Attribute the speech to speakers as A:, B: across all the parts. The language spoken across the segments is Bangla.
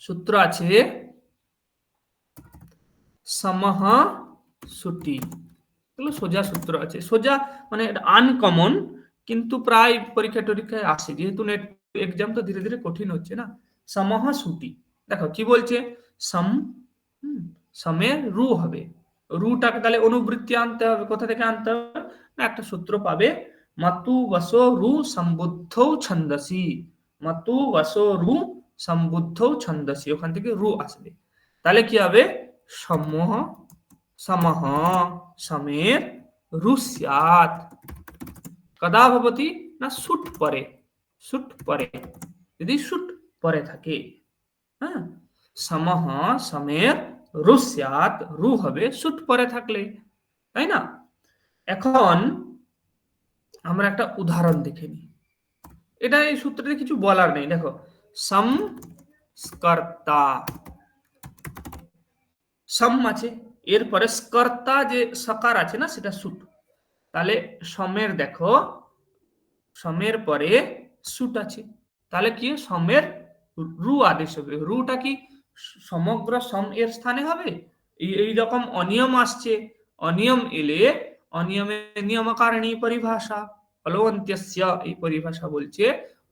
A: সূত্র আছে সমহ সুটি। এগুলো সোজা সূত্র আছে। সোজা মানে আনকমন কিন্তু প্রায় পরীক্ষা টরীক্ষায় আসে। যেহেতু নেট এক্সাম তো ধীরে ধীরে কঠিন হচ্ছে না। সমহ সুটি। দেখো, কি বলছে? সম সমের রু হবে। রুটাকে তাহলে অনুবৃত্তি আনতে হবে। কোথা থেকে আনতে হবে? না, একটা সূত্র পাবে। মাতু, বসো, রু, সম্বুদ্ধ, ছন্দসি। মাতু, বসো, রু সম্বুদ্ধ ছন্দসি, ওখান থেকে রু আসবে। তাহলে কি হবে? সমহ সমহ, সমের রুস্যাত কদা ভবতি? না, সুট পরে। সুট পরে। যদি সুট পরে থাকে হ্যাঁ? সমহ, সমের রুস্যাত রু হবে সুট পরে থাকলে, তাই না? এখন আমরা একটা উদাহরণ দেখে নিই। এটা এই সূত্রতে কিছু বলার নেই। দেখো সংস্কর্তা সম আছে এরপরে স্কর্তা যে সকার আছে না সেটা সুট তাহলে সমের দেখো সমের পরে সুট আছে তাহলে কি সমের রু আদেশ হবে রুটা কি সমগ্র সম এর স্থানে হবে এই রকম অনিয়ম আসছে অনিয়ম এলে অনিয়মের নিয়মকারণী পরিভাষা অলবন্ত্যস্য এই পরিভাষা বলছে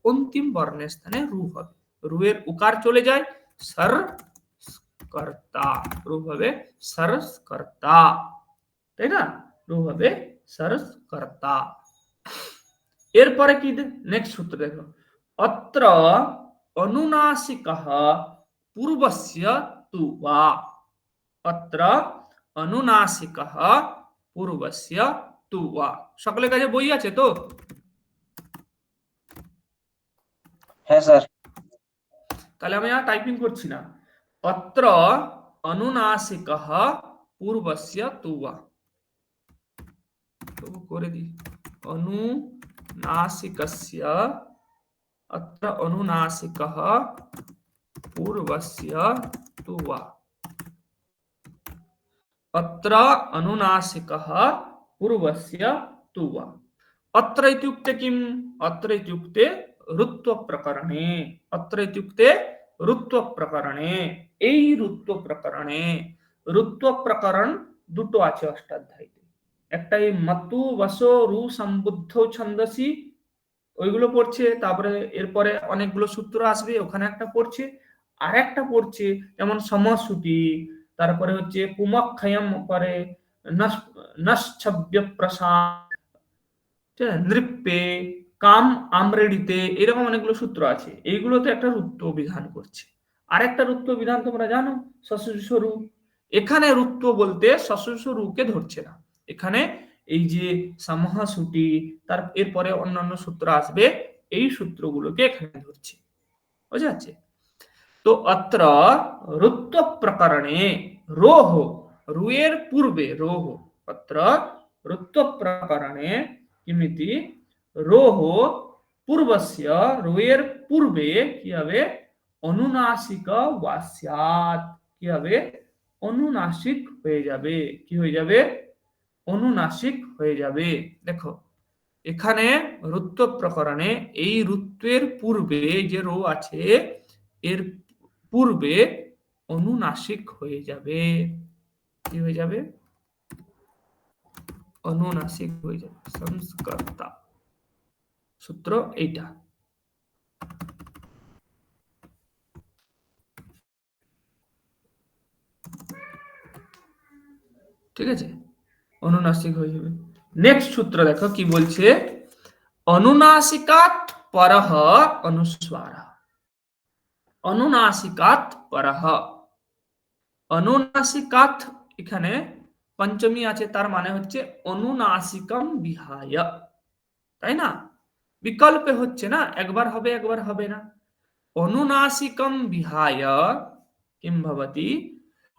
A: অন্তিম বর্ণের স্থানে রু হবে রু এর উকার চলে যায় সর কর্তা রু হবে সরস কর্তা তাই না রু হবে সরস কর্তা এরপরে কি নেক্সট সূত্র দেখো অত্র অনুনাসিক পূর্বস্য তু বা অত্র অনুনাসিক পূর্বস্য তু বা সকলের কাছে বই আছে তো
B: হ্যাঁ স্যার
A: তাহলে আমি আর টাইপিং করছি না অত্র অনুনাসিক পূর্বস্য তু বা তবু করে দিই অনুনাসিকস্য अत्र अनुनासिकः पूर्वस्य तु वा अत्र अनुनासिकः पूर्वस्य तु वा अत्र इत्युक्ते किम् अत्र इत्युक्ते ঋত্বপ্রকরণে অত্র ইত্যুক্তে ঋত্বপ্রকরণে এই ঋত্বপ্রকরণে ঋত্বপ্রকরণ দুটো আছে অষ্টাধ্যায়ীতে একটা এই মাতু বাসো রু সম্বুদ্ধ ছন্দসি ওইগুলো পড়ছে তারপরে এরপরে অনেকগুলো সূত্র আসবে ওখানে একটা পড়ছে আর একটা পড়ছে যেমন সমসুটি তারপরে হচ্ছে কুমক্ষয়ম করে নশ্ছব্য প্রসাদ নৃপে কাম আমরেডিতে এরকম অনেকগুলো সূত্র আছে। এইগুলোতে একটা রুত্ব বিধান করছে। আরেকটা রুত্ব বিধান তোমরা জানো? সশস্বরু এখানে রুত্ব বলতে সশস্বরুকে ধরছে না। এখানে এই যে সামহাসুটি, তার এরপরে অন্যান্য সূত্র আসবে, এই সূত্রগুলোকে এখানে ধরছে। বোঝা যাচ্ছে তো অত্র ঋত্ব প্রকরণে রোহ, রুয়ের পূর্বে রোহ, অত্র ঋত্ব প্রকরণে কিমিতি রোহ পূর্বস্য রুয়ের পূর্বে কি হবে অনুনাসিক ওয়াস্যাত কি হবে অনুনাসিক হয়ে যাবে কি হয়ে যাবে অনুনাসিক হয়ে যাবে দেখো এখানে ঋত্ব প্রকরণে এই ঋত্বের পূর্বে যে রো আছে এর পূর্বে অনুনাসিক হয়ে যাবে কি হয়ে যাবে অনুনাসিক হয়ে যাবে সংস্কর্তা সূত্র এইটা ঠিক আছে অনুনাসিক হয়ে যাবে নেক্সট সূত্র দেখো কি বলছে অনুনাসিকাত পরহ অনুস্বার অনুনাসিকাত পরহ অনুনাসিকাত এখানে পঞ্চমী আছে তার মানে হচ্ছে অনুনাসিকম বিহায় তাই না বিকল্পে হচ্ছে না, একবার হবে একবার হবে না। অনুনাসিকম বিহায়, কিম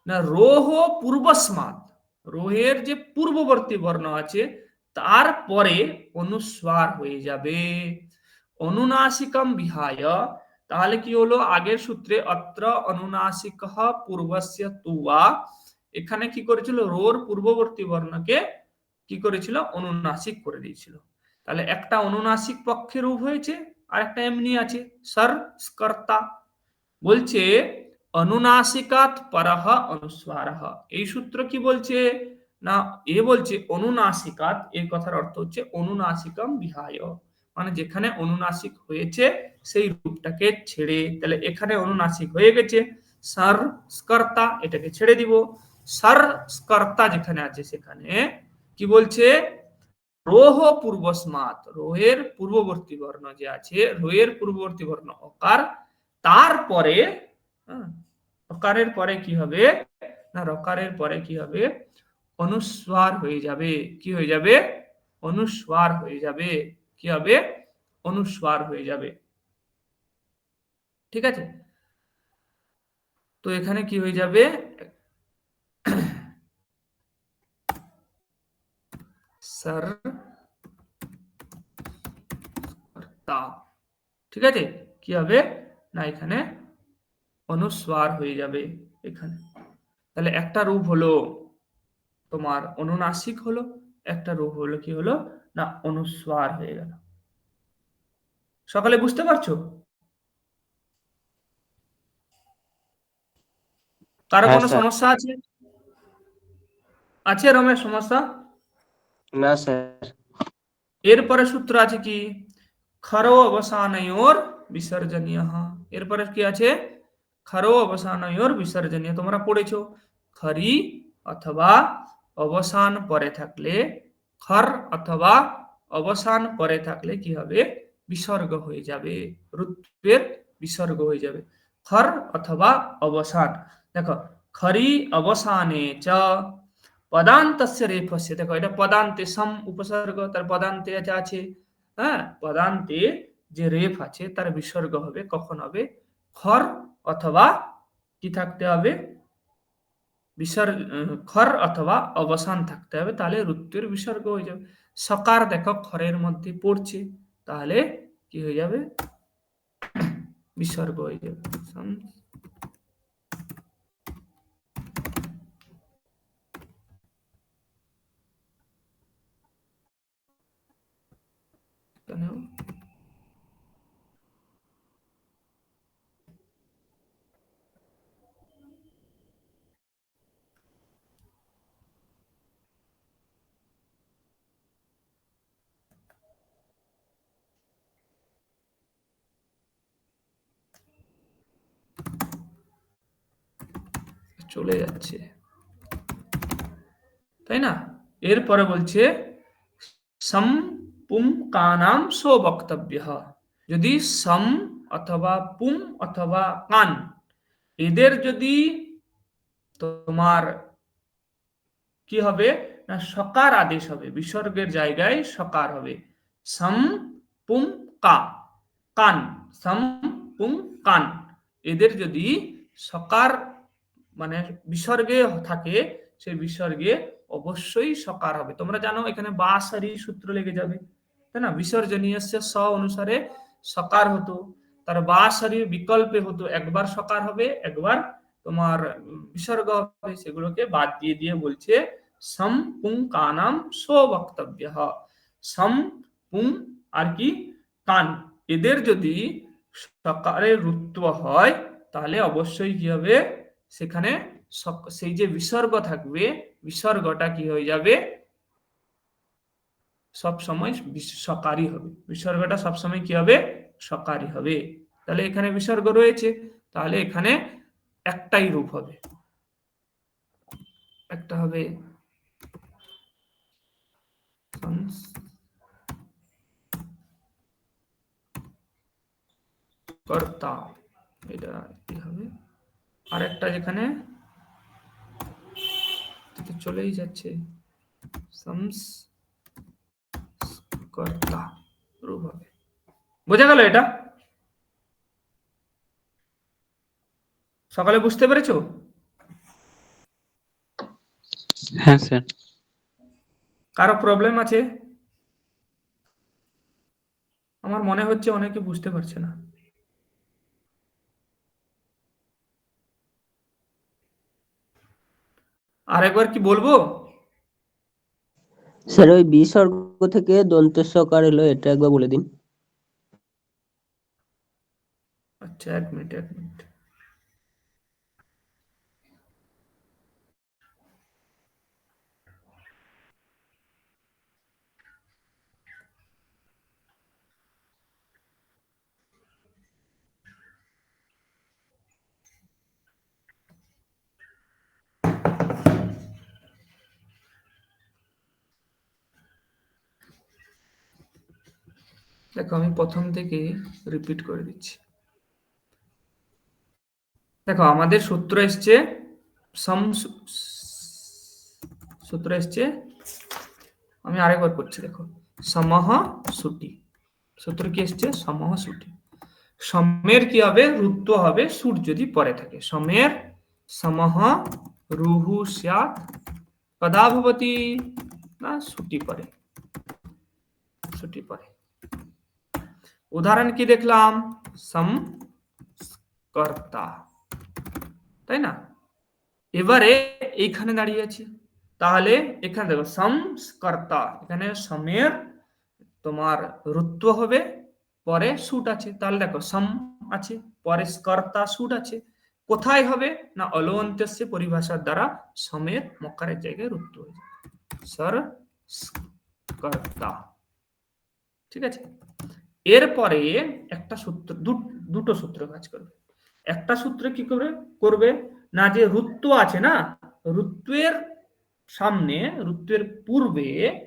A: না, রোহ পূর্বস্মাত রোহের যে পূর্ববর্তী বর্ণ আছে তারপরে অনুস্বার হয়ে যাবে। অনুনাসিকম বিহায়, তাহলে কি হলো? আগের সূত্রে অত্র অনুনাসিক পূর্বস্য তুয়া। এখানে কি করেছিল? রোর পূর্ববর্তী বর্ণকে কি করেছিল? অনুনাসিক করে দিয়েছিল। তাহলে একটা অনুনাসিক পক্ষে রূপ হয়েছে আর একটা এমনি আছে। সর স্কর্তা বলছে অনুনাসিকাত পরহ অনুস্বারহ এই সূত্র কি বলছে? না, এ বলছে অনুনাসিকাত এর কথার অর্থ হচ্ছে, অনুনাসিকম বিহায়। মানে যেখানে অনুনাসিক হয়েছে, সেই রূপটাকে ছেড়ে, তাহলে এখানে অনুনাসিক হয়ে গেছে। সার স্কর্তা, এটাকে ছেড়ে দিব। সার স্কর্তা যেখানে আছে, সেখানে কি বলছে? রোহ পূর্বস্মাত রোহের পূর্ববর্তী বর্ণ যে আছে রোহের পূর্ববর্তী বর্ণ অকার। তারপরে হ্যাঁ, অকারের পরে কি হবে? না রকারের পরে কি হবে? অনুস্বার হয়ে যাবে। কি হয়ে যাবে? অনুস্বার হয়ে যাবে। কি হবে? অনুস্বার হয়ে যাবে। ঠিক আছে? তো এখানে কি হয়ে যাবে? সর তা ঠিক আছে? কি হবে? না এখানে অনুস্বার হয়ে যাবে এখানে। তাহলে একটা রূপ হলো তোমার অনুনাসিক হলো একটা রূপ হলো কি হলো? না অনুস্বার হয়ে গেল। সকালে বুঝতে পারছ? কারও
B: হ্যাঁ,
A: কোনো সমস্যা আছে? আছে রমেশ সমস্যা?
B: না স্যার।
A: এরপরে সূত্র আছে কি? খরো অবসানয়োর বিসর্জনীয় এরপরে কি আছে খরো অবসানয়োর বিসর্জনীয় তোমরা পড়েছো খরি অথবা অবসান পরে থাকলে খর অথবা অবসান পরে থাকলে কি হবে বিসর্গ হয়ে যাবে রুত্বের বিসর্গ হয়ে যাবে খর অথবা অবসান দেখো খরি অবসানে চ পদান্তস্য রেফস্য দেখো এটা পদান্তে সম উপসর্গ তার পদান্তে আছে হ্যাঁ পদান্তে যে রেফ আছে তার বিসর্গ হবে, কখন হবে? খর অথবা কি থাকতে হবে? বিসর্গ খর অথবা অবসান থাকতে হবে, তাহলে ঋতুর বিসর্গ হয়ে যাবে। সকার দেখো, খরের মধ্যে পড়ছে, তাহলে কি হয়ে যাবে? বিসর্গ হয়ে যাবে। সম- এখানেও চলে যাচ্ছে। তাই না? এরপরে বলছে সম পুম কানাম সো বক্তব্য। যদি সম অথবা পুম অথবা কান, এদের যদি তোমার কি হবে? না, সকার আদেশ হবে, বিসর্গের জায়গায় সকার হবে। সম পুম কা, কান, সম পুম কান, এদের যদি সকার মানে বিসর্গে থাকে, সেই বিসর্গে অবশ্যই সকার হবে। তোমরা জানো, এখানে বাসারি সূত্র লেগে যাবে। তাই না? বিসর্জনীয় স অনুসারে সকার হতো, তার বা শরীর বিকল্পে হতো, একবার সকার হবে, একবার তোমার বিসর্গ হবে, সেগুলোকে বাদ দিয়ে দিয়ে বলছে সম পুং কানাম সো বক্তব্য সম পুং আর কি? কান। এদের যদি সকারে রুত্ব হয়, তাহলে অবশ্যই কি হবে? সেখানে সেই যে বিসর্গ থাকবে, বিসর্গটা কি হয়ে যাবে? সব সময় সকারই হবে। বিসর্গটা সব সময় কি হবে? সকারই হবে। তাহলে এখানে বিসর্গ রয়েছে। তাহলে এখানে একটাই রূপ হবে। একটা হবে কর্তা এটা কি হবে? আর একটা যেখানে চলেই যাচ্ছে। সংস কর্তা রূপ হবে বোঝা গেল এটা? সকালে বুঝতে পেরেছ?
C: হ্যাঁ স্যার।
A: কারও প্রবলেম আছে? আমার মনে হচ্ছে অনেকে বুঝতে পারছে না। আর একবার কি বলব?
D: স্যার ওই বিসর্গ থেকে দন্তেশ্বকার এলো এটা একবার বলে দিন।
A: আচ্ছা এক মিনিট এক মিনিট। দেখো, আমি প্রথম থেকে রিপিট করে দিচ্ছি। দেখো, আমাদের সূত্র এসছে সম সূত্র এসছে, আমি আরেকবার করছি, দেখো। সমহ সুটি। সূত্র কি এসছে? সমহ সুটি। সমের কি হবে? রুত্ব হবে, সুর যদি পরে থাকে। সমের সমহ রুহু স্যাত কদা না, সুটি পরে। সুটি পরে। উদাহরণ কি দেখলাম? সম কর্তা তাই না? এবারে এইখানে দাঁড়িয়ে আছে। তাহলে এখানে দেখো সংস্কর্তা এখানে সমের তোমার রুত্ব হবে, পরে সুট আছে। তাহলে দেখো, সম আছে, পরে স্কর্তা, সুট আছে। কোথায় হবে? না অলন্তস্য পরিভাষার দ্বারা সমের মকারের জায়গায় রুত্ব হয়ে যাবে। সর কর্তা ঠিক আছে? এরপরে একটা সূত্র দুটো সূত্র কাজ করবে। একটা সূত্র কি করবে? করবে না যে রুত্ব আছে না রুত্বের সামনে রুত্বের পূর্বে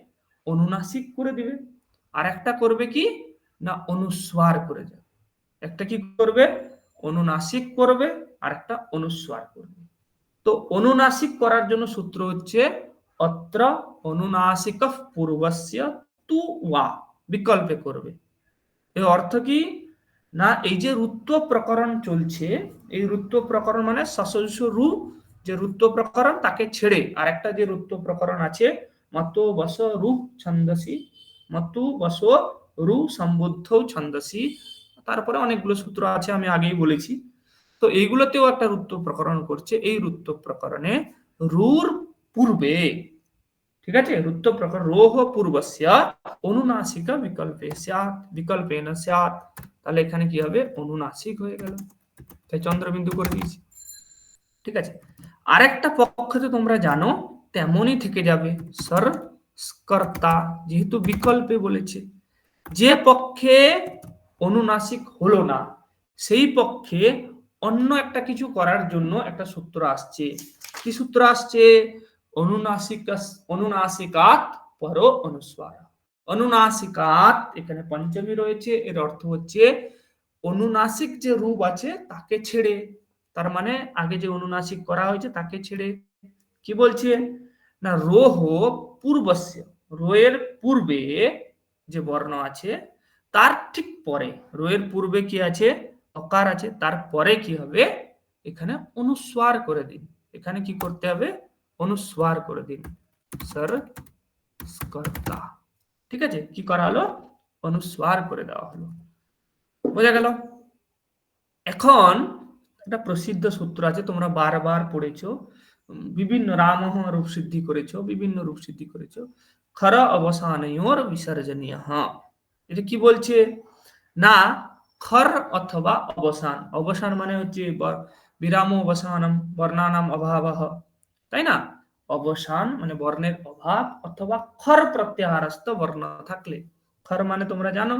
A: অনুনাসিক করে দিবে। আর একটা করবে কি? না অনুস্বার করে যাবে। একটা কি করবে? অনুনাসিক করবে, আর একটা অনুস্বার করবে। তো অনুনাসিক করার জন্য সূত্র হচ্ছে অত্র অনুনাসিক পূর্বস্য তু ওয়া, বিকল্পে করবে। এর অর্থ কি? না, এই যে রুত্ব প্রকরণ চলছে, এই রুত্ব প্রকরণ মানে সশস্য রু, যে রুত্ব প্রকরণ তাকে ছেড়ে আর একটা যে রুত্ব প্রকরণ আছে মতো বস রু ছন্দসি মতু বস রু সম্বুদ্ধ ছন্দসি, তারপরে অনেকগুলো সূত্র আছে, আমি আগেই বলেছি। তো এইগুলোতেও একটা রুত্ব প্রকরণ করছে, এই রুত্ব প্রকরণে রুর পূর্বে ঠিক আছে? রুত্ব প্রকরণ রোহ পূর্বস্য অনুনাসিক বিকল্পে স্যাৎ বিকল্পে না স্যাৎ। তাহলে এখানে কি হবে? অনুনাসিক হয়ে গেল। তাই চন্দ্রবিন্দু করে দিয়েছি। ঠিক আছে? আরেকটা পক্ষ তো তোমরা জানো, তেমনই থেকে যাবে। সর কর্তা যেহেতু বিকল্পে বলেছে। যে পক্ষে অনুনাসিক হলো না, সেই পক্ষে অন্য একটা কিছু করার জন্য একটা সূত্র আসছে। কি সূত্র আসছে? অনুনাসিক অনুনাসিকাত পর অনুস্বার। অনুনাসিকাত এখানে পঞ্চমী রয়েছে, এর অর্থ হচ্ছে অনুনাসিক যে রূপ আছে তাকে ছেড়ে, তার মানে আগে যে অনুনাসিক করা হয়েছে তাকে ছেড়ে। কি বলছে? না, রোহ পূর্বস্য, রোয়ের পূর্বে যে বর্ণ আছে, তার ঠিক পরে, রোয়ের পূর্বে কি আছে? অকার আছে, তার পরে কি হবে? এখানে অনুস্বার করে দিন। এখানে কি করতে হবে? অনুস্বার করে দিন। সর কর্তা ঠিক আছে? কি করা হলো? অনুস্বার করে দেওয়া হলো। বোঝা গেল? এখন একটা প্রসিদ্ধ সূত্র আছে, তোমরা বারবার পড়েছো। বিভিন্ন রামহ রূপ সিদ্ধি করেছ, বিভিন্ন রূপ সিদ্ধি করেছ। খর অবসানয়োর বিসর্জনীয়। এটা কি বলছে? না, খর অথবা অবসান। অবসান মানে হচ্ছে বিরাম অবসানম বর্ণানাম, অভাব। তাই না? অবসান মানে বর্ণের অভাব অথবা খর প্রত্যাহারস্থ বর্ণ থাকলে। খর মানে তোমরা জানো,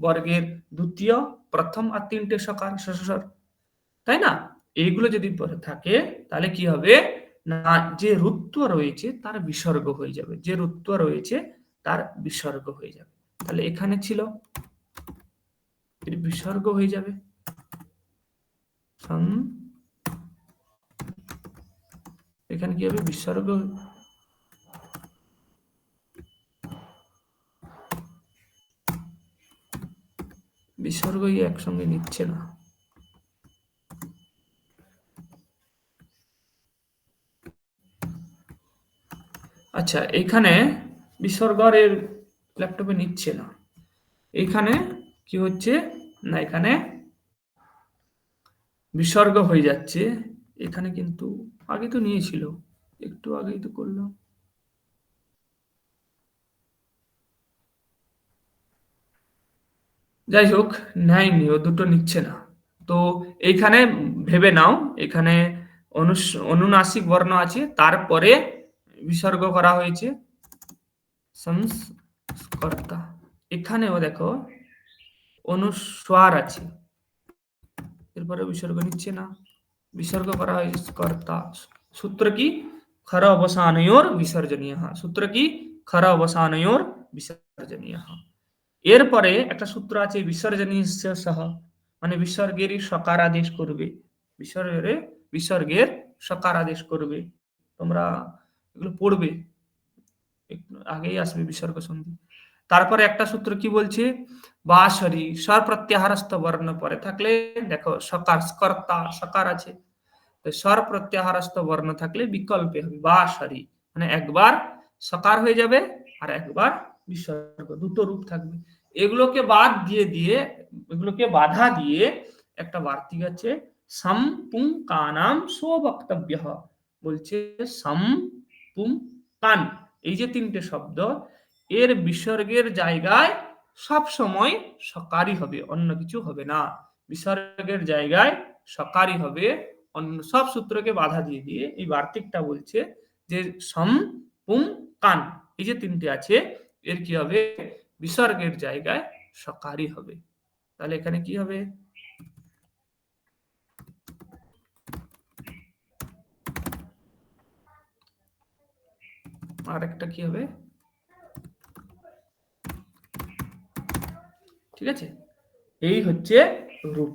A: বর্গের দ্বিতীয়, প্রথম আর তিনটে সকার সসর তাই না? এইগুলো যদি থাকে, তাহলে কি হবে? না, যে রুত্ব রয়েছে তার বিসর্গ হয়ে যাবে। যে রুত্ব রয়েছে তার বিসর্গ হয়ে যাবে। তাহলে এখানে ছিল বিসর্গ হয়ে যাবে। এখানে কি হবে? বিসর্গ বিসর্গই একসঙ্গে নিচ্ছে না। আচ্ছা এখানে বিসর্গের ল্যাপটপে নিচ্ছে না। এখানে কি হচ্ছে? না, এখানে বিসর্গ হয়ে যাচ্ছে। এখানে কিন্তু আগে তো নিয়েছিল। একটু আগেই তো করলাম যাই হোক, নেয়নি, ও দুটো নিচ্ছে না। তো এইখানে ভেবে নাও, এখানে অনুনাসিক বর্ণ আছে, তারপরে বিসর্গ করা হয়েছে। সংস্কর্তা। এখানেও দেখো, অনুস্বার আছে। এরপরে বিসর্গ নিচ্ছে না। বিসর্গ করা হয়েছে কর্তা সূত্র কি খর অবসানয়োর বিসর্জনীয় সূত্র কি খর অবসানয়োর বিসর্জনীয় এরপরে একটা সূত্র আছে বিসর্জনীয় সহ মানে বিসর্গেরই সকার আদেশ করবে বিসর্গের বিসর্গের সকার আদেশ করবে তোমরা এগুলো পড়বে আগেই আসবে বিসর্গ সন্ধি তারপরে একটা সূত্র কি বলছে বাসরি স্বর প্রত্যাহারস্থ বর্ণ পরে থাকলে, দেখো সকার কর্তা সকার আছে। তো স্বর প্রত্যাহারস্থ বর্ণ থাকলে বিকল্পে হবে বাসরি মানে একবার সকার হয়ে যাবে আর একবার বিসর্গ, দুটো রূপ থাকবে। এগুলোকে বাদ দিয়ে দিয়ে, এগুলোকে বাধা দিয়ে একটা বার্তিক আছে, সাম পুং কানাম স্ব বক্তব্য। বলছে সাম পুং কান। এই যে তিনটে শব্দ, এর বিসর্গের জায়গায় সব সময় সকারই হবে, অন্য কিছু হবে না। বিসর্গের জায়গায় সকারই হবে, অন্য সব সূত্রকে বাধা দিয়ে দিয়ে এই বার্তিকটা বলছে যে সম, পুং, কান, এই যে তিনটে আছে, এর কি হবে? বিসর্গের জায়গায় সকারই হবে। তাহলে এখানে কি হবে? আর একটা কি হবে? ঠিক আছে? এই হচ্ছে রূপ।